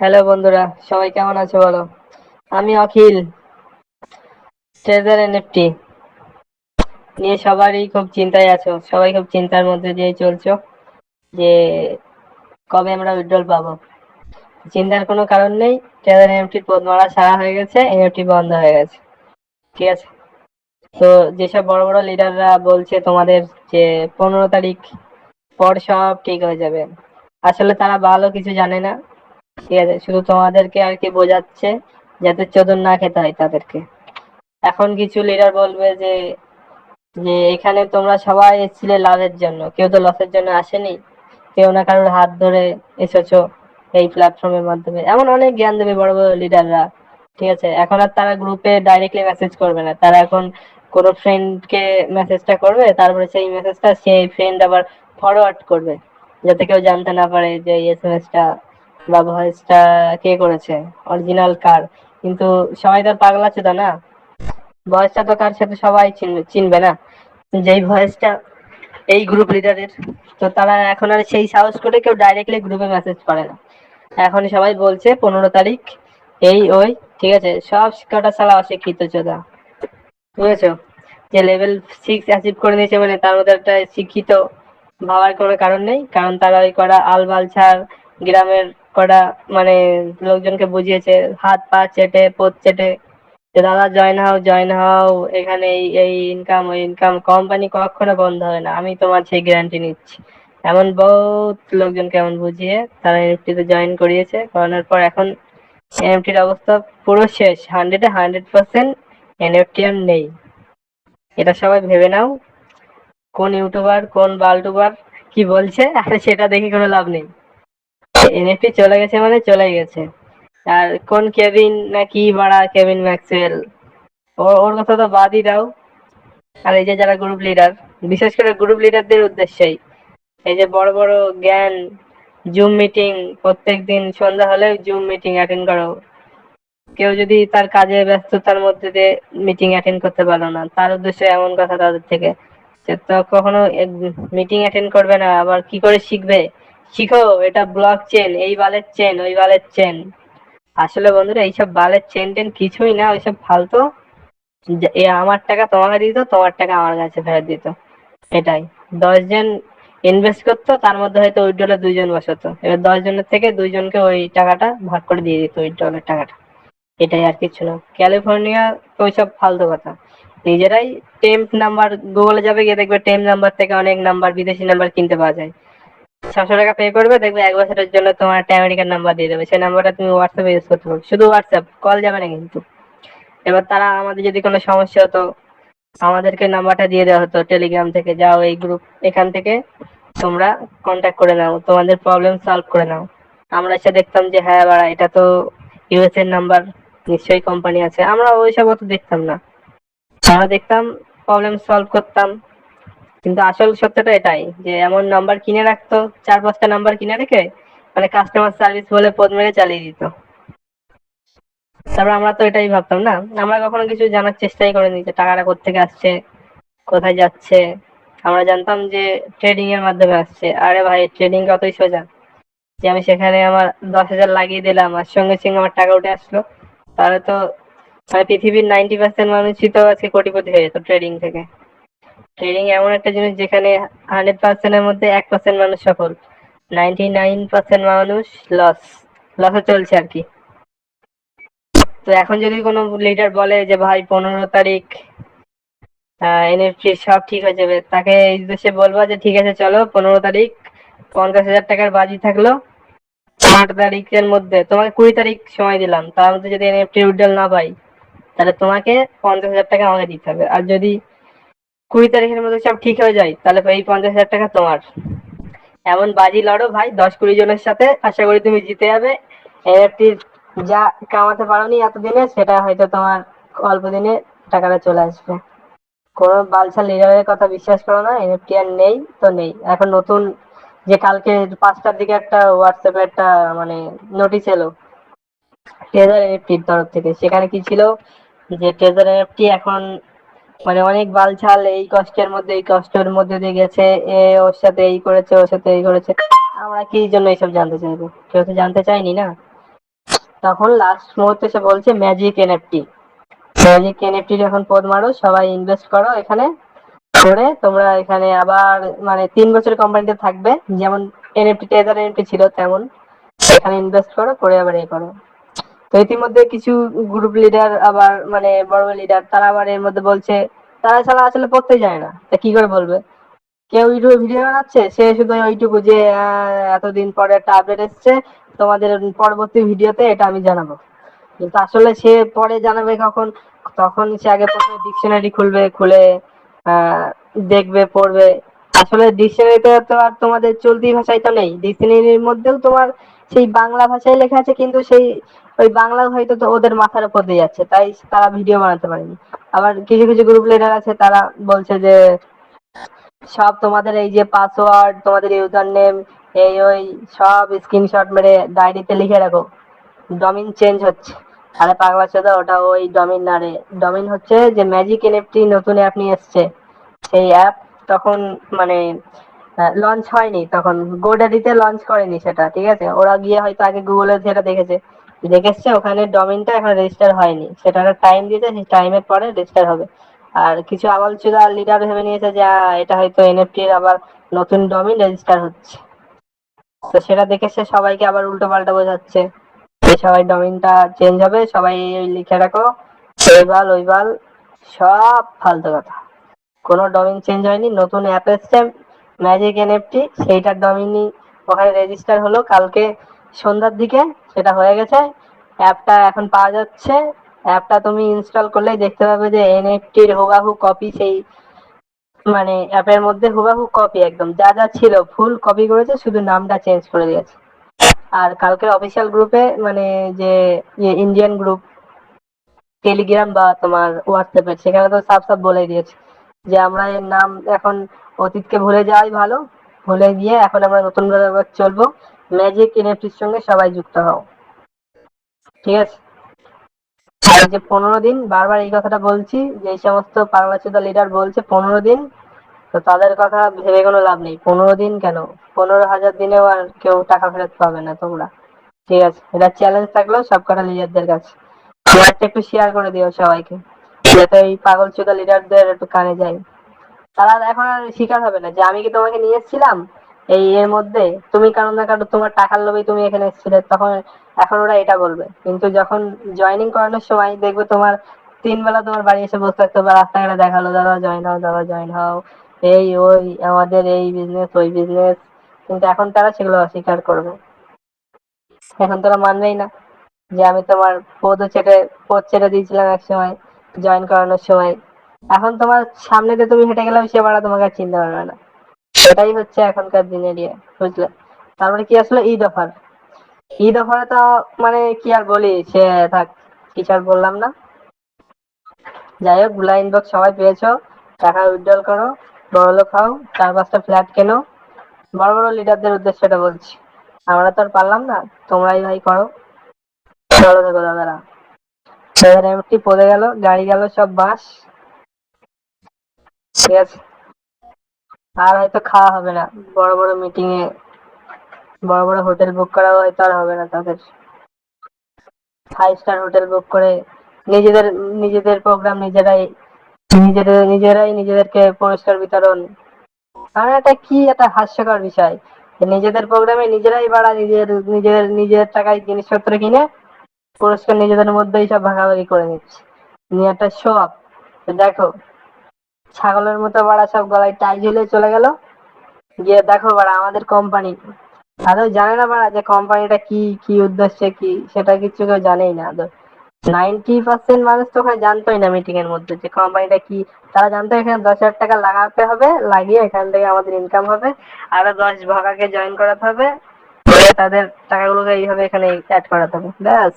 Hello বন্ধুরা, সবাই কেমন আছো বলো? আমি অখিল ট্রেজার এনএফটি নিয়ে সবারই খুব চিন্তায় আছো, সবাই খুব চিন্তার মধ্যে দিয়ে চলছো যে কবে আমরা উইড্রল পাবো। চিন্তার কোনো কারণ নেই ট্রেজার এনএফটির পদ মারা সারা হয়ে গেছে এনএফটি বন্ধ হয়ে গেছে, ঠিক আছে? তো যেসব বড় বড় লিডাররা বলছে তোমাদের যে পনেরো তারিখ পর সব ঠিক হয়ে যাবে, আসলে তারা ভালো কিছু জানে না। ঠিক আছে, শুধু তোমাদেরকে আর কি বোঝাচ্ছে যাতে চোদন না খেতে হয় তাদেরকে। এখন কিছু লিডার বলবে যে যে এখানে তোমরা সবাই এসেছিলে লাভের জন্য, কেউ তো লসের জন্য আসেনি, কেউ না কারোর হাত ধরে এসেছ এই প্ল্যাটফর্মের মাধ্যমে। এমন অনেক জ্ঞান দেবে বড় বড় লিডাররা ঠিক আছে? এখন আর তারা গ্রুপে ডাইরেক্টলি মেসেজ করবে না। তারা এখন কোনো ফ্রেন্ডকে মেসেজটা করবে, তারপরে সেই মেসেজটা সেই ফ্রেন্ড আবার ফরওয়ার্ড করবে, যাতে কেউ জানতে না পারে যে এই এস এম এসটা বা ভয়েসটা কে করেছে? অরিজিনাল কার? কিন্তু সবাই তো পাগলা চোদা না? ভয়েসটা তো কার সাথে সবাই চিনবে না। যেই ভয়েসটা এই গ্রুপ লিডারের তো তারা এখন আর সেই সাহস করে কেউ ডাইরেক্টলি গ্রুপে মেসেজ করে না। এখন সবাই বলছে, পনেরো তারিখ, এই ওই, ঠিক আছে? সব কটা সালা অশিক্ষিত চোদা বুঝেছ? যে লেভেল সিক্স অ্যাচিভ করে নিয়েছে মানে তার মধ্যে একটা শিক্ষিত ভাবার কোনো কারণ নেই। কারণ তারা ওই করা আলবাল ছাড়, গ্রামের কটা মানে লোকজনকে বুঝিয়েছে, হাত পা চেটে, পোত চেটে, যে দাদা জয়েন হও জয়েন হও, এখানে এই ইনকাম ওই ইনকাম কোম্পানি কখনো বন্ধ হয় না, আমি তোমার সেই গ্যারান্টি নিচ্ছি। এমন বহুত লোকজনকে এমন বুঝিয়ে তারা এনএফটিতে জয়েন করিয়েছে, করানোর পর এখন এনএফটির অবস্থা পুরো শেষ হান্ড্রেডে হান্ড্রেড পার্সেন্ট এনএফটি আর নেই। এটা সবাই ভেবে নাও, কোন ইউটিউবার কোন বালটুবার কি বলছে, আর সেটা দেখে কোনো লাভ নেই। এনএফটি চলে গেছে মানে চলে গেছে। আর কোন কেভিন না কি বাড়া কেভিন ম্যাক্সওয়েল ওর কথা তো বাদই দাও। আর এই যে যারা গ্রুপ লিডার বিশেষ করে গ্রুপ লিডারদের উদ্দেশ্যেই, এই যে বড় বড় জ্ঞান জুম মিটিং প্রত্যেক দিন সন্ধ্যা হলে জুম মিটিং অ্যাটেন্ড করো। কেউ যদি তার কাজে ব্যস্ততার মধ্যে দিয়ে মিটিং অ্যাটেন্ড করতে পারল না, তার উদ্দেশ্যে এমন কথা তাদের থেকে, সে তো কখনো মিটিং অ্যাটেন্ড করবে না, আবার কি করে শিখবে? শিখো, এটা ব্লক চেন এই বালের চেন ওই বালের চেন আসলে বন্ধুরা, এইসব বালের চেন টেন কিছুই না, ওইসব ফালতু। আমার টাকা তোমাকে দিত, তোমার টাকা আমার কাছে ফেরত দিত। এটাই। দশজন ইনভেস্ট করতো, তার মধ্যে হয়তো উইড্রলে দুইজন বসাতো। এবার দশ জনের থেকে দুইজনকে ওই টাকাটা ভাগ করে দিয়ে দিত উইড্রলের টাকাটা। এটাই আর কিছু না। ক্যালিফোর্নিয়া ওইসব ফালতু কথা। নিজেরাই টেম্প নাম্বার গুগলে যাবে গিয়ে দেখবে টেম্প নাম্বার থেকে অনেক নাম্বার বিদেশি নাম্বার কিনতে পাওয়া যায়। ছশো টাকা পে করবে, দেখবে এক বছরের জন্য তোমার একটা আমেরিকান নাম্বার দিয়ে দেবে। সেই নাম্বারটা তুমি হোয়াটসঅ্যাপে ইউজ করতে পারবে শুধু হোয়াটসঅ্যাপ কল যাবে না কিন্তু। এবার তারা আমাদের যদি কোনো সমস্যা হতো, আমাদেরকে নাম্বারটা দিয়ে দেওয়া হতো টেলিগ্রাম থেকে, যাও এই গ্রুপ এখান থেকে তোমরা কন্ট্যাক্ট করে নাও, তোমাদের প্রবলেম সলভ করে নাও। আমরা এসে দেখতাম যে হ্যাঁ বাড়া, এটা তো ইউএস এর নাম্বার নিশ্চয়ই কোম্পানি আছে। আমরা ওইসব অত দেখতাম না। আমরা দেখতাম প্রবলেম সলভ করতাম। কিন্তু আসল সত্যটা এটাই যে এমন নাম্বার কিনে রাখতো, চার পাঁচটা নাম্বার কিনে রেখে মানে কাস্টমার সার্ভিস বলে পদ মেরে চালিয়ে দিত। তারপর আমরা তো এটাই ভাবতাম না, আমরা কখনো কিছু জানার চেষ্টাই করিনি যে টাকাটা কোথেকে আসছে, কোথায় যাচ্ছে। আমরা জানতাম যে ট্রেডিং এর মাধ্যমে আসছে। আরে ভাই ট্রেডিং কতই সোজা। যে আমি সেখানে আমার দশ হাজার লাগিয়ে দিলাম, আর সঙ্গে সঙ্গে আমার টাকা উঠে আসলো। তাহলে তো মানে পৃথিবীর নাইনটি পার্সেন্ট মানুষই তো আজকে কোটিপতি হয়ে যেত ট্রেডিং থেকে। ট্রেডিং এমন একটা জিনিস যেখানে হান্ড্রেড পার্সেন্টের মধ্যে এক পার্সেন্ট মানুষ সফল। নাইনটি নাইন পার্সেন্ট মানুষ লস লসে চলছে আর কি। তো এখন যদি কোনো লিডার বলে যে, ভাই, পনেরো তারিখ এনএফটি সব ঠিক হয়ে যাবে, তাকে এই উদ্দেশ্যে বলব যে, ঠিক আছে, চলো, পনেরো তারিখ, পঞ্চাশ হাজার টাকার বাজি থাকল। আট তারিখের মধ্যে তোমাকে কুড়ি তারিখ সময় দিলাম। তার মধ্যে যদি এনএফটি উইড্রল না পাই, তাহলে তোমাকে পঞ্চাশ হাজার টাকা আমাকে দিতে হবে। আর যদি কুড়ি তারিখের মধ্যে সব ঠিক হয়ে যায়, তাহলে এই পঞ্চাশ হাজার টাকা তোমার। এমন বাজি লড়ো ভাই, দশ কুড়ি জনের সাথে, আশা করি তুমি জিতে যাবে। এনএফটির যা কামাতে পারোনি এতদিনে, সেটা হয়তো তোমার অল্প দিনে টাকাটা চলে আসবে। কোনো বালছা লিডারের কথা বিশ্বাস করো না, এনএফটি আর নেই তো নেই। এখন নতুন যে কালকে পাঁচটার দিকে একটা হোয়াটসঅ্যাপে একটা মানে নোটিশ এলো ট্রেজার এনএফটির তরফ থেকে। সেখানে কি ছিল? যে ট্রেজার এনএফটি এখন মানে অনেক বালছাল, এই কষ্টের মধ্যে, এই কষ্টের মধ্যে দিয়ে গেছে। এ, ওর সাথে এই করেছে, ওর সাথে এই করেছে। আমরা কি জন্য এইসব জানতে চাইব? কেউ তো জানতে চাইনি না? তখন লাস্ট মুহূর্তে সে বলছে ম্যাজিক এনএফটি ম্যাজিক এনএফটি যখন পদ মারো, সবাই ইনভেস্ট করো এখানে। করে তোমরা এখানে আবার মানে তিন বছরের কোম্পানিতে থাকবে। যেমন এনএফটি টেজার এনএফটি ছিল তেমন। এখানে ইনভেস্ট করো, করে আবার এ করো। তো ইতিমধ্যে কিছু গ্রুপ লিডার আবার মানে বড় লিডার তারা আবার এর মধ্যে বলছে, তারা ছাড়া আসলে পড়তে যায় না। তা কি করে বলবে? কেউ ইউটিউবে ভিডিও বানাচ্ছে, সে শুধু ওইটুকু যে এতদিন পরে একটা আপডেট এসছে, তোমাদের পরবর্তী ভিডিওতে এটা আমি জানাব। কিন্তু আসলে সে পরে জানাবে কখন? তখন সে আগে প্রথমে ডিকশনারি খুলবে, খুলে দেখবে, পড়বে। আসলে ডিকশনারিতে তো আর তোমাদের চলতি ভাষায় তো নেই। ডিকশনারির মধ্যেও তোমার সেই বাংলা ভাষায় লেখা আছে, কিন্তু সেই ওই বাংলা হয়তো ওদের মাথার উপর দিয়ে যাচ্ছে, তাই তারা ভিডিও বানাতে পারেনি। আবার কিছু কিছু গ্রুপ লিডার আছে, তারা বলছে যে, সব তোমাদের এই যে পাসওয়ার্ড তোমাদের ইউজার নেম এই ওই সব স্ক্রিনশট মেরে ডায়েরিতে লিখে রাখো। ডমিন চেঞ্জ হচ্ছে। আরে পাগলা চোদা ওটা ওই ডমিন না রে। ডমিন হচ্ছে যে ম্যাজিক এনএফটি নতুন অ্যাপ নিয়ে এসছে। সেই অ্যাপ তখন মানে লঞ্চ হয়নি। তখন গোডাডিতে লঞ্চ করেনি সেটা, ঠিক আছে? ওরা গিয়ে হয়তো আগে গুগলে সেটা দেখেছে। দেখেছে? ওখানে ডমিনটা এখন রেজিস্টার হয়নি। সেটা একটা টাইম দিয়েছে, সেই টাইমের পরে রেজিস্টার হবে। আর কিছু আবাল আর লিডার ভেবে নিয়েছে যে এটা হয়তো এনএফটি এর আবার নতুন ডমিন রেজিস্টার হচ্ছে। তো সেটা দেখে সে সবাইকে আবার উল্টো পাল্টা বোঝাচ্ছে সবাই ডমিনটা চেঞ্জ হবে, সবাই ওই লিখে রাখো। এই বাল, ওই বাল, সব ফালতু কথা। কোনো ডমিন চেঞ্জ হয়নি, নতুন অ্যাপ এসছে ম্যাজিক এনএফটি সেইটার ডমিনই ওখানে রেজিস্টার হলো। কালকে সন্ধ্যার দিকে, সেটা হয়ে গেছে। অ্যাপটা এখন পাওয়া যাচ্ছে। অ্যাপটা তুমি ইনস্টল করলেই দেখতে পাবে যে এনএফটির হুবাহু কপি সেই মানে অ্যাপের মধ্যে হুবাহু কপি একদম। যা যা ছিল ফুল কপি করেছে, শুধু নামটা চেঞ্জ করে দিয়েছে। আর কালকের অফিসিয়াল গ্রুপে মানে যে ইন্ডিয়ান গ্রুপ টেলিগ্রাম বা তোমার হোয়াটসঅ্যাপে সেখানে তো সাফ সাফ বলে দিয়েছে যে আমরা এর নাম এখন অতীতকে ভুলে যাওয়াই ভালো। ভুলে গিয়ে এখন আমরা নতুন ভাবে চলবো। ম্যাজিক এনএফটির সঙ্গে সবাই যুক্ত হও। ঠিক আছে? যে পনেরো দিন, বারবার এই কথাটা বলছি, যে সমস্ত পাগলাচোদা লিডার বলছে পনেরো দিন, তো তাদের কথা ভেবে কোনো লাভ নেই। পনেরো দিন কেন? পনেরো হাজার দিনেও আর কেউ টাকা ফেরত পাবে না তোমরা। ঠিক আছে? এটা চ্যালেঞ্জ থাকল সব কটা লিডারদের কাছে। একটু শেয়ার করে দিও সবাইকে, যাতে এই পাগল চোদা লিডারদের একটু কানে যায়। তারা এখন আর শিকার হবে না। যে আমি কি তোমাকে নিয়ে এসেছিলাম? এই এর মধ্যে তুমি কারণ না কারণ তোমার টাকার লোভেই তুমি এখানে এসেছিলে, তখন এখন ওরা এটা বলবে। কিন্তু যখন জয়েনিং করানোর সময় দেখবে তোমার তিন বেলা তোমার বাড়ি এসে বসে থাকতে হবে, রাস্তাঘাটে দেখাল, দাদা জয়েন হও, দাদা জয়েন হও, এই ওই আমাদের এই বিজনেস ওই বিজনেস কিন্তু এখন তারা সেগুলো অস্বীকার করবে। এখন তারা মানবেই না যে আমি তোমার পদও ছেড়ে, পদ ছেড়ে দিয়েছিলাম এক সময় জয়েন করানোর সময়। এখন তোমার সামনে তুমি হেঁটে গেলেও সে বাড়া তোমাকে চিনতে পারবে না। সেটাই হচ্ছে এখনকার দিনের ইয়ে বুঝলে? তারপরে কি আসলে ঈদ অফার? ঈদ অফারে তো মানে কি আর বলি, সে থাক, কিছু আর বললাম না। যাই হোক ব্লাইন্ড বক্স সবাই পেয়েছ। টাকা উইথড্রল করো, বড় লোক হও, চার পাঁচটা ফ্ল্যাট কেনো। বড় বড় লিডারদের উদ্দেশ্যে এটা বলছি। আমরা তো আর পারলাম না, তোমরাই ভাই করো। চলো দেখো দাদারা। সেভেন এমটি পড়ে গেল, গাড়ি গেল, সব বাস। ঠিক আছে। আর হয়তো খাওয়া হবে না। বড় বড় মিটিং এ বড় বড় হোটেল বুক করা হয়তো আর হবে না তাদের। ফাইভ স্টার হোটেল বুক করে নিজেদের নিজেদের প্রোগ্রাম নিজেরাই, নিজেদের, নিজেরাই নিজেদেরকে পুরস্কার বিতরণ। কারণ এটা কি একটা হাস্যকর বিষয়। নিজেদের প্রোগ্রামে নিজেরাই বাড়া নিজের নিজের নিজের টাকায় জিনিসপত্র কিনে পুরস্কার নিজেদের মধ্যেই সব ভাগাভাগি করে নিচ্ছে। নিয়ে একটা শো দেখো ছাগলের মতো বাড়া সব গলায় টাই ঝুলে চলে গেল। গিয়ে দেখো বাড়া, আমাদের কোম্পানি আদৌ জানে না বাড়া যে কোম্পানিটা কি কি উদ্দেশ্যে কি, সেটা কিছু কেউ জানেই না। আদৌ নাইনটি পার্সেন্ট মানুষ তো ওখানে জানতোই না মিটিং এর মধ্যে যে কোম্পানিটা কি। তারা জানতো এখানে দশ হাজার টাকা লাগাতে হবে, লাগিয়ে এখান থেকে আমাদের ইনকাম হবে। আরও দশ ভাগাকে জয়েন করাতে হবে। তাদের টাকাগুলোকে এইভাবে এখানে অ্যাড করাতে হবে। ব্যাস।